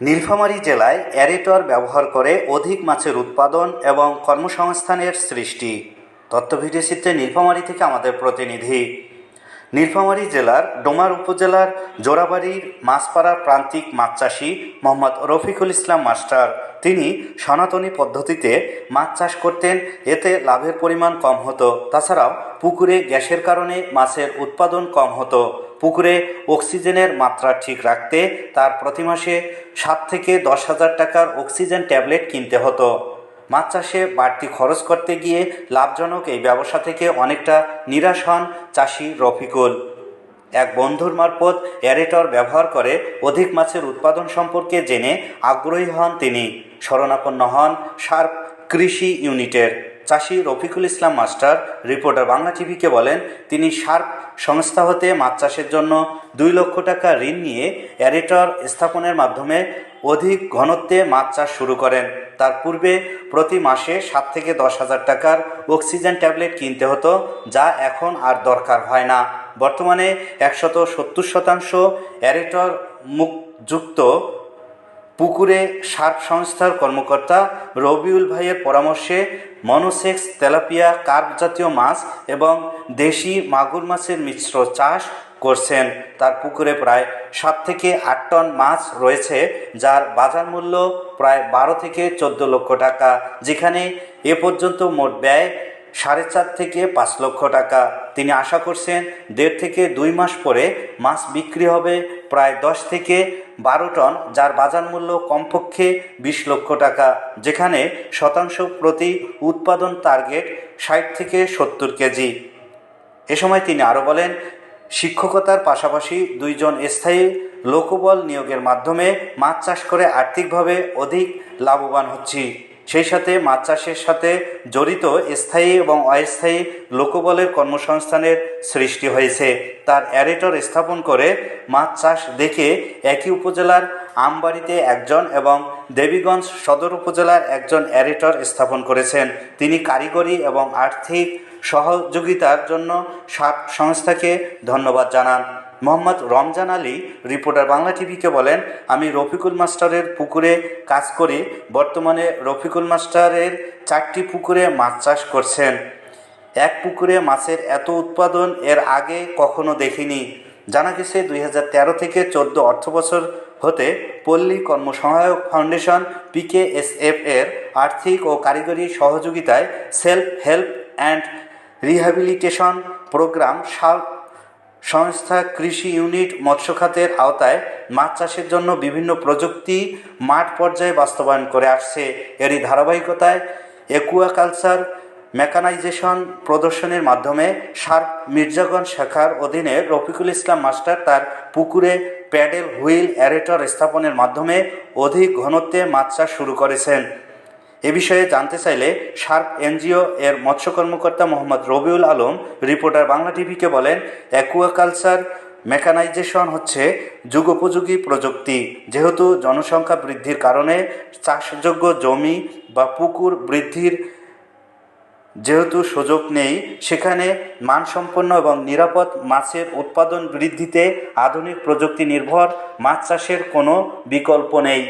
নীলফামারী জেলায় অ্যারেটর ব্যবহার করে অধিক মাছের উৎপাদন এবং কর্মসংস্থানের সৃষ্টি। তথ্য ভিডিও চিত্রে নীলফামারী থেকে আমাদের প্রতিনিধি। নীলফামারী জেলার ডোমার উপজেলার জোড়াবাড়ির মাছপাড়া প্রান্তিক মাছ চাষি মোহাম্মদ রফিকুল ইসলাম মাস্টার। তিনি সনাতনী পদ্ধতিতে মাছ চাষ করতেন, এতে লাভের পরিমাণ কম হতো। তাছাড়াও পুকুরে গ্যাসের কারণে মাছের উৎপাদন কম হতো। পুকুরে অক্সিজেনের মাত্রা ঠিক রাখতে তার প্রতি মাসে সাত থেকে দশ হাজার টাকার অক্সিজেন ট্যাবলেট কিনতে হতো। মাছ চাষে বাড়তি খরচ করতে গিয়ে লাভজনক এই ব্যবসা থেকে অনেকটা নিরাশ হন চাষি রফিকুল। এক বন্ধুর মারফত অ্যারেটর ব্যবহার করে অধিক মাছের উৎপাদন সম্পর্কে জেনে আগ্রহী হন তিনি। শরণাপন্ন হন সার্ক কৃষি ইউনিটের। চাষি রফিকুল ইসলাম মাস্টার, রিপোর্টার বাংলা টিভিকে বলেন, তিনি সার্ক সংস্থা হতে মাছ চাষের জন্য দুই লক্ষ টাকা ঋণ নিয়ে অ্যারেটর স্থাপনের মাধ্যমে অধিক ঘনত্বে মাছ চাষ শুরু করেন। তার পূর্বে প্রতি মাসে সাত থেকে দশ হাজার টাকার অক্সিজেন ট্যাবলেট কিনতে হতো, যা এখন আর দরকার হয় না। বর্তমানে একশত সত্তর শতাংশ অ্যারেটর মুখযুক্ত পুকুরে সার্ক সংস্থার কর্মকর্তা রবিউল ভাইয়ের পরামর্শে মনোসেক্স তেলাপিয়া, কার্প জাতীয় মাছ এবং দেশি মাগুর মাছের মিশ্র চাষ করছেন। তার পুকুরে প্রায় সাত থেকে আট টন মাছ রয়েছে, যার বাজার মূল্য প্রায় বারো থেকে চোদ্দ লক্ষ টাকা, যেখানে এ পর্যন্ত মোট ব্যয় সাড়ে চার থেকে পাঁচ লক্ষ টাকা। তিনি আশা করছেন দেড় থেকে দুই মাস পরে মাছ বিক্রি হবে প্রায় দশ থেকে বারো টন, যার বাজার মূল্য কমপক্ষে বিশ লক্ষ টাকা, যেখানে শতাংশ প্রতি উৎপাদন টার্গেট ষাট থেকে সত্তর কেজি। এ সময় তিনি আরও বলেন, শিক্ষকতার পাশাপাশি দুইজন স্থায়ী লোকবল নিয়োগের মাধ্যমে মাছ চাষ করে আর্থিকভাবে অধিক লাভবান হচ্ছি। সেই সাথে মাছ চাষের সাথে জড়িত স্থায়ী এবং অস্থায়ী লোকবলের কর্মসংস্থানের সৃষ্টি হয়েছে। তার অ্যারেটর স্থাপন করে মাছ চাষ দেখে একই উপজেলার আমবাড়িতে একজন এবং দেবীগঞ্জ সদর উপজেলার একজন অ্যারেটর স্থাপন করেছেন। তিনি কারিগরি এবং আর্থিক সহযোগিতার জন্য সাত সংস্থাকে ধন্যবাদ জানান। মোহাম্মদ রমজান আলী, রিপোর্টার বাংলা টিভিকে বলেন, আমি রফিকুল মাস্টারের পুকুরে কাজ করি বর্তমানে রফিকুল মাস্টারের চারটি পুকুরে মাছ চাষ করছেন। এক পুকুরে মাছের এত উৎপাদন এর আগে কখনো দেখিনি। জানা গেছে, দুই হাজার তেরো থেকে চোদ্দ অর্থবছর হতে পল্লী কর্মসহায়ক ফাউন্ডেশন পিকেএসএফ এর আর্থিক ও কারিগরি সহযোগিতায় self help and rehabilitation programme সাল সংস্থা কৃষি ইউনিট মৎস্য খাতের আওতায় মাছ চাষের জন্য বিভিন্ন প্রযুক্তি মাঠ পর্যায়ে বাস্তবায়ন করে আসছে। এরই ধারাবাহিকতায় একুয়াকালচার মেকানাইজেশন প্রদর্শনীর মাধ্যমে সার্ক মির্জাগঞ্জ শাখার অধীনে রফিকুল ইসলাম মাস্টার তার পুকুরে প্যাডেল হুইল অ্যারেটর স্থাপনের মাধ্যমে অধিক ঘনত্বে মাছ চাষ শুরু করেছেন। এ বিষয়ে জানতে চাইলে সার্ক এনজিও এর মৎস্য কর্মকর্তা মোহাম্মদ রবিউল আলম, রিপোর্টার বাংলা টিভিকে বলেন, অ্যাকুয়াকালচার মেকানাইজেশন হচ্ছে যুগোপযোগী প্রযুক্তি। যেহেতু জনসংখ্যা বৃদ্ধির কারণে চাষযোগ্য জমি বা পুকুর বৃদ্ধির যেহেতু সুযোগ নেই, সেখানে মানসম্পন্ন এবং নিরাপদ মাছের উৎপাদন বৃদ্ধিতে আধুনিক প্রযুক্তি নির্ভর, মাছ চাষের কোনো বিকল্প নেই।